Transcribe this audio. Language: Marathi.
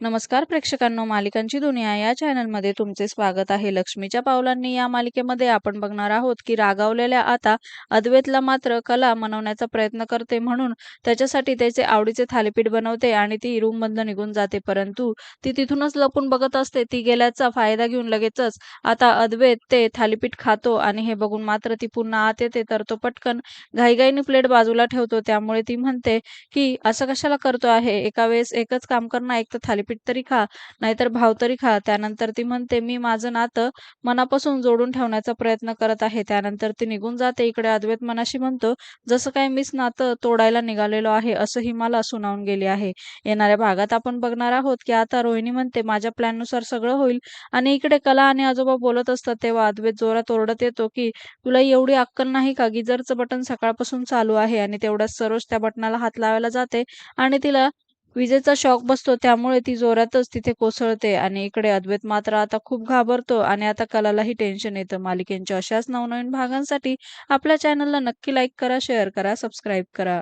नमस्कार प्रेक्षकांनो मालिकांची दुनिया या चॅनलमध्ये तुमचे स्वागत आहे. लक्ष्मीच्या पावलांनी या मालिकेमध्ये आपण बघणार आहोत की रागावलेल्या आता अद्वैतला मात्र कला मनवण्याचा प्रयत्न करते म्हणून त्याच्यासाठी त्याचे आवडीचे थालीपीठ बनवते आणि ती रूम बंद निघून जाते. परंतु ती तिथूनच लपून बघत असते. ती गेल्याचा फायदा घेऊन लगेचच आता अद्वैत ते थालीपीठ खातो आणि हे बघून मात्र ती पुन्हा आत येते. तर तो पटकन घाईघाईने प्लेट बाजूला ठेवतो. त्यामुळे ती म्हणते की असं कशाला करतो आहे? एका वेळेस एकच काम करणं एक तर थालीपीठ तरी खा नाहीतर भाव तरी खा. त्यानंतर ती म्हणते मी माझं नातं मनापासून जोडून ठेवण्याचा प्रयत्न करत आहे. त्यानंतर ती निघून जाते इकडे अद्वैत मनाशी म्हणतो जसं काय मीच नातं तोडायला निघालेलो आहे असंही मला सुनावून गेली आहे. येणाऱ्या भागात आपण बघणार आहोत की आता रोहिणी म्हणते माझ्या प्लॅननुसार सगळं होईल. आणि इकडे कला आणि आजोबा बोलत असतात तेव्हा अद्वैत जोरात ओरडत येतो की तुला एवढी अक्कल नाही का? गिजरचं बटन सकाळपासून चालू आहे. आणि तेवढ्याच सरोज त्या बटनाला हात लावायला जाते आणि तिला विजेचा शॉक बसतो त्यामुळे ती जोरातच तिथे कोसळते आणि इकडे अद्वैत मात्र आता खूप घाबरतो आणि आता कलालाही टेन्शन येतं. मालिकेंच्या अशाच नवनवीन भागांसाठी आपल्या चॅनलला नक्की लाईक करा शेअर करा सबस्क्राईब करा.